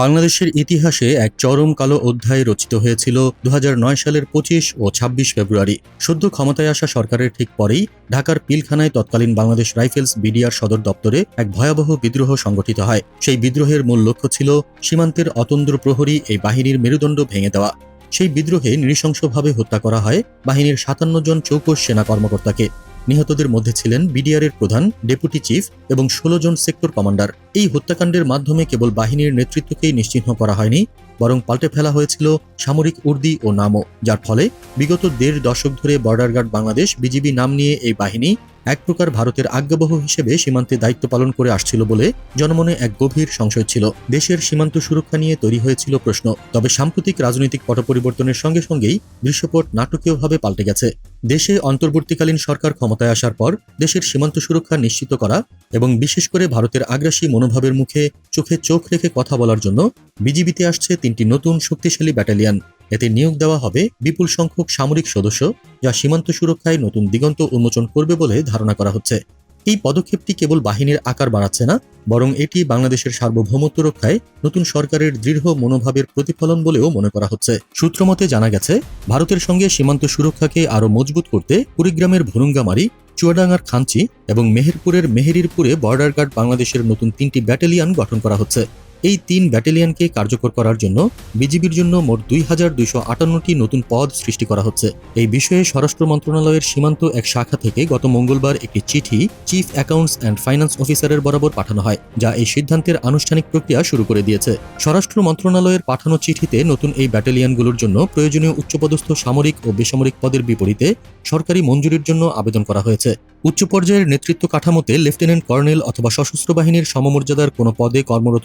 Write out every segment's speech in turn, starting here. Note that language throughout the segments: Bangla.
বাংলাদেশের ইতিহাসে এক চরম কালো অধ্যায় রচিত হয়েছিল দু হাজার নয় সালের পঁচিশ ও ২৬ ফেব্রুয়ারি। সদ্য ক্ষমতায় আসা সরকারের ঠিক পরেই ঢাকার পিলখানায় তৎকালীন বাংলাদেশ রাইফেলস বিডিআর সদর দপ্তরে এক ভয়াবহ বিদ্রোহ সংগঠিত হয়। সেই বিদ্রোহের মূল লক্ষ্য ছিল সীমান্তের অতন্দ্র প্রহরী এই বাহিনীর মেরুদণ্ড ভেঙে দেওয়া। সেই বিদ্রোহে নৃশংসভাবে হত্যা করা হয় বাহিনীর সাতান্ন জন চৌকস সেনা কর্মকর্তাকে। নিহতদের মধ্যে ছিলেন বিডিআরের প্রধান, ডেপুটি চিফ এবং ষোলো জন সেক্টর কমান্ডার। এই হত্যাকাণ্ডের মাধ্যমে কেবল বাহিনীর নেতৃত্বকেই নিশ্চিহ্ন করা হয়নি, বরং পাল্টে ফেলা হয়েছিল সামরিক উর্দি ও নামও। যার ফলে বিগত দেড় দশক ধরে বর্ডার গার্ড বাংলাদেশ বিজিবি নাম নিয়ে এই বাহিনী এক প্রকার ভারতের আজ্ঞাবহ হিসেবে সীমান্তে দায়িত্ব পালন করে আসছিল বলে জনমনে এক গভীর সংশয় ছিল। দেশের সীমান্ত সুরক্ষা নিয়ে তৈরি হয়েছিল প্রশ্ন, তবে সাম্প্রতিক রাজনৈতিক পট পরিবর্তনের সঙ্গে সঙ্গেই দৃশ্যপট নাটকীয়ভাবে পাল্টে গেছে। দেশে অন্তর্বর্তীকালীন সরকার ক্ষমতায় আসার পর দেশের সীমান্ত সুরক্ষা নিশ্চিত করা এবং বিশেষ করে ভারতের আগ্রাসী মনোভাবের মুখে চোখে চোখ রেখে কথা বলার জন্য বিজিবিতে আসছে তিনটি নতুন শক্তিশালী ব্যাটালিয়ন। এতে নিয়োগ দেওয়া হবে বিপুল সংখ্যক সামরিক সদস্য, যা সীমান্ত সুরক্ষায় নতুন দিগন্ত উন্মোচন করবে বলে ধারণা করা হচ্ছে। এই পদক্ষেপটি কেবল বাহিনীর আকার বাড়াচ্ছে না, বরং এটি বাংলাদেশের সার্বভৌমত্ব রক্ষায় নতুন সরকারের দৃঢ় মনোভাবের প্রতিফলন বলেও মনে করা হচ্ছে। সূত্রমতে জানা গেছে, ভারতের সঙ্গে সীমান্ত সুরক্ষাকে আরও মজবুত করতে কুড়িগ্রামের ভুরুঙ্গামারি, চুয়াডাঙ্গার খাঞ্চি এবং মেহেরপুরের মেহেরিরপুরে বর্ডার গার্ড বাংলাদেশের নতুন তিনটি ব্যাটালিয়ন গঠন করা হচ্ছে। এই তিন ব্যাটালিয়নকে কার্যকর করার জন্য বিজিবির জন্য মোট দুই হাজার দুইশো আটান্নটি নতুন পদ সৃষ্টি করা হচ্ছে। এই বিষয়ে স্বরাষ্ট্র মন্ত্রণালয়ের সীমান্ত এক শাখা থেকে গত মঙ্গলবার একটি চিঠি চিফ অ্যাকাউন্টস অ্যান্ড ফাইন্যান্স অফিসারের বরাবর পাঠানো হয়, যা এই সিদ্ধান্তের আনুষ্ঠানিক প্রক্রিয়া শুরু করে দিয়েছে। স্বরাষ্ট্র মন্ত্রণালয়ের পাঠানো চিঠিতে নতুন এই ব্যাটালিয়নগুলোর জন্য প্রয়োজনীয় উচ্চপদস্থ সামরিক ও বেসামরিক পদের বিপরীতে সরকারি মঞ্জুরির জন্য আবেদন করা হয়েছে। উচ্চ পর্যায়ের নেতৃত্ব কাঠামোতে লেফটেন্যান্ট কর্নেল অথবা সশস্ত্র বাহিনীর সমমর্যাদার কোনো পদে কর্মরত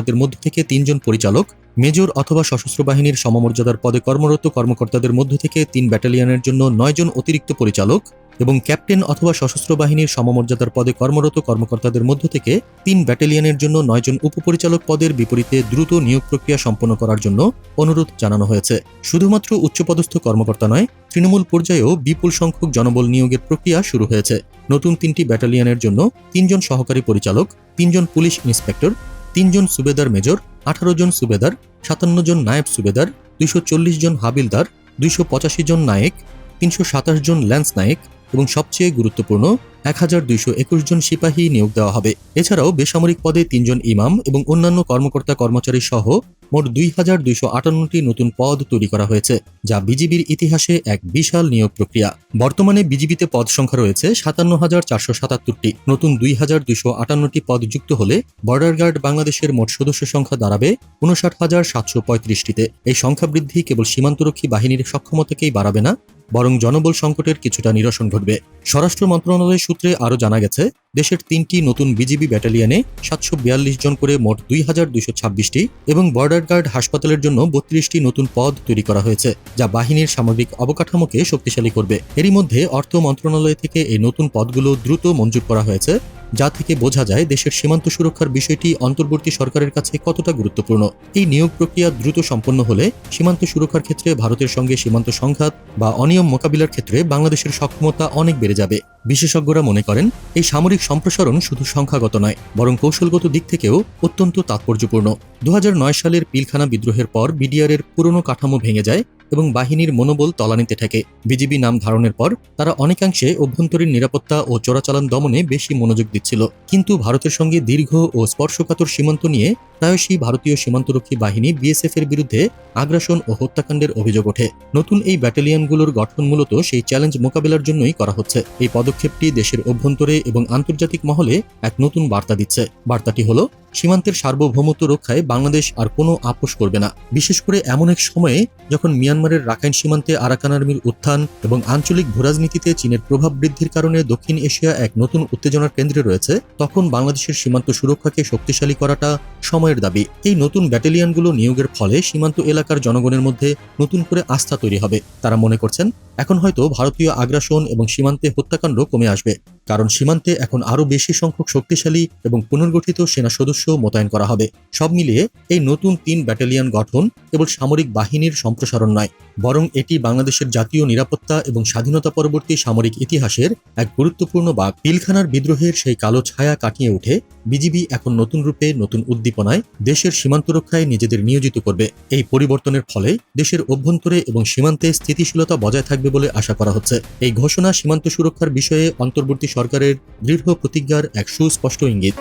কর্মকর্তাদের মধ্য থেকে তিনজন পরিচালক, মেজর অথবা সশস্ত্র বাহিনীর সমমর্যাদার পদে কর্মরত কর্মকর্তাদের মধ্য থেকে তিন ব্যাটালিয়নের জন্য নয়জন অতিরিক্ত পরিচালক এবং ক্যাপ্টেন অথবা সশস্ত্র বাহিনীর সমমর্যাদার পদে কর্মরত কর্মকর্তাদের মধ্য থেকে তিন ব্যাটালিয়নের জন্য নয়জন উপপরিচালক পদের বিপরীতে দ্রুত নিয়োগ প্রক্রিয়া সম্পন্ন করার জন্য অনুরোধ জানানো হয়েছে। শুধুমাত্র উচ্চপদস্থ কর্মকর্তা নয়, তৃণমূল পর্যায়েও বিপুল সংখ্যক জনবল নিয়োগের প্রক্রিয়া শুরু হয়েছে। নতুন তিনটি ব্যাটালিয়নের জন্য তিনজন সহকারী পরিচালক, তিনজন পুলিশ ইন্সপেক্টর তিনজন সুবেদার মেজর, আঠারো জন সুবেদার, সাতান্ন জন নায়েব সুবেদার, দুইশো চল্লিশ জন হাবিলদার, দুইশো পঁচাশি জন নায়েক, তিনশো সাতাশ জন ল্যান্স নায়েক এবং সবচেয়ে গুরুত্বপূর্ণ এক হাজার দুইশো একুশ জন সিপাহী নিয়োগ দেওয়া হবে। এছাড়াও বেসামরিক পদে তিনজন ইমাম এবং অন্যান্য কর্মকর্তা কর্মচারী সহ মোট দুই হাজার দুইশো আটান্নটি নতুন পদ তৈরি করা হয়েছে, যা বিজিবির ইতিহাসে এক বিশাল নিয়োগ প্রক্রিয়া। বর্তমানে বিজিবিতে পদ সংখ্যা রয়েছে সাতান্ন হাজার চারশো সাতাত্তরটি। নতুন দুই হাজার দুইশো আটান্নটি পদ যুক্ত হলে বর্ডার গার্ড বাংলাদেশের মোট সদস্য সংখ্যা দাঁড়াবে উনষাট হাজার সাতশো পঁয়ত্রিশটিতে। এই সংখ্যা বৃদ্ধি কেবল সীমান্তরক্ষী বাহিনীর সক্ষমতাকেই বাড়াবে না বরং জনবল সংকটের কিছুটা নিরসন ঘটবে। স্বরাষ্ট্র মন্ত্রণালয়ের সূত্রে আরও জানা গেছে, দেশের তিনটি নতুন বিজিবি ব্যাটালিয়নে সাতশো বিয়াল্লিশ জন করে মোট দুই হাজার দুইশো ছাব্বিশটি এবং বর্ডার গার্ড হাসপাতালের জন্য বত্রিশটি নতুন পদ তৈরি করা হয়েছে, যা বাহিনীর সামগ্রিক অবকাঠামোকে শক্তিশালী করবে। এরই মধ্যে অর্থ মন্ত্রণালয় থেকে এই নতুন পদগুলো দ্রুত মঞ্জুর করা হয়েছে। যা থেকে বোঝা যায় দেশের সীমান্ত সুরক্ষার বিষয়টি অন্তর্বর্তী সরকারের কাছে কতটা গুরুত্বপূর্ণ। এই নিয়োগ প্রক্রিয়া দ্রুত সম্পন্ন হলে সীমান্ত সুরক্ষার ক্ষেত্রে ভারতের সঙ্গে সীমান্ত সংঘাত বা অনিয়ম মোকাবিলার ক্ষেত্রে বাংলাদেশের সক্ষমতা অনেক বেড়ে যাবে। বিশেষজ্ঞরা মনে করেন, এই সামরিক সম্প্রসারণ শুধু সংখ্যাগত নয়, বরং কৌশলগত দিক থেকেও অত্যন্ত তাৎপর্যপূর্ণ। দু হাজার নয় সালের পিলখানা বিদ্রোহের পর বিডিআরের পুরনো কাঠামো ভেঙে যায় এবং বাহিনীর মনোবল তলানিতে থাকে। বিজিবি নাম ধারণের পর তারা অনেকাংশে অভ্যন্তরীণ নিরাপত্তা ও চোরাচালান দমনে বেশি মনোযোগ দিচ্ছিল। কিন্তু ভারতের সঙ্গে দীর্ঘ ও স্পর্শকাতর সীমান্ত নিয়ে প্রায়শই ভারতীয় সীমান্তরক্ষী বাহিনী বিএসএফ এর বিরুদ্ধে আগ্রাসন ও হত্যাকাণ্ডের অভিযোগ ওঠে। নতুন এই ব্যাটালিয়নগুলোর গঠন মূলত সেই চ্যালেঞ্জ মোকাবেলার জন্যই করা হচ্ছে। এই পদক্ষেপটি দেশের অভ্যন্তরে এবং আন্তর্জাতিক মহলে এক নতুন বার্তা দিচ্ছে। বার্তাটি হলো সীমান্তের সার্বভৌমত্ব রক্ষায় বাংলাদেশ আর কোনো আপোষ করবে না। বিশেষ করে এমন এক সময়ে যখন মিয়ানমারের রাখাইন সীমান্তে আরাকান আর্মির উত্থান এবং আঞ্চলিক ভূরাজনীতিতে চীনের প্রভাব বৃদ্ধির কারণে দক্ষিণ এশিয়া এক নতুন উত্তেজনার কেন্দ্রে রয়েছে, তখন বাংলাদেশের সীমান্ত সুরক্ষাকে শক্তিশালী করাটা সময়ের দাবি। এই নতুন ব্যাটালিয়নগুলো নিয়োগের ফলে সীমান্ত এলাকার জনগণের মধ্যে নতুন করে আস্থা তৈরি হবে। তারা মনে করছেন, এখন হয়তো ভারতীয় আগ্রাসন এবং সীমান্তে হত্যাকাণ্ড কমে আসবে। কারণ সীমান্তে এখন আরও বেশি সংখ্যক শক্তিশালী এবং পুনর্গঠিত সেনা সদস্য মোতায়েন করা হবে। সব মিলিয়ে এই নতুন তিন ব্যাটালিয়ন গঠন কেবল সামরিক বাহিনীর সম্প্রসারণ নয়, বরং এটি বাংলাদেশের জাতীয় নিরাপত্তা এবং স্বাধীনতা পরবর্তী সামরিক ইতিহাসের এক গুরুত্বপূর্ণ বাক পিলখানার বিদ্রোহের সেই কালো ছায়া কাটিয়ে উঠে বিজিবি এখন নতুন রূপে নতুন উদ্দীপনায় দেশের সীমান্ত রক্ষায় নিজেদের নিয়োজিত করবে। এই পরিবর্তনের ফলে দেশের অভ্যন্তরে এবং সীমান্তে স্থিতিশীলতা বজায় থাকবে বলে আশা করা হচ্ছে। এই ঘোষণা সীমান্ত সুরক্ষার বিষয়ে অন্তর্বর্তী সরকারের দৃঢ় প্রতিজ্ঞার এক সুস্পষ্ট ইঙ্গিত।